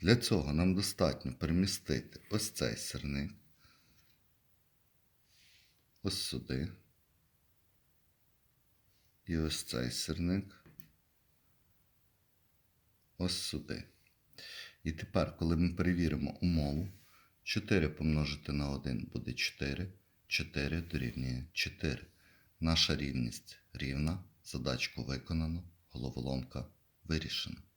Для цього нам достатньо перемістити ось цей сирник ось сюди. І ось цей сирник ось сюди. І тепер, коли ми перевіримо умову, 4 помножити на 1 буде 4, 4 дорівнює 4. Наша рівність рівна, задачку виконано, головоломка вирішена.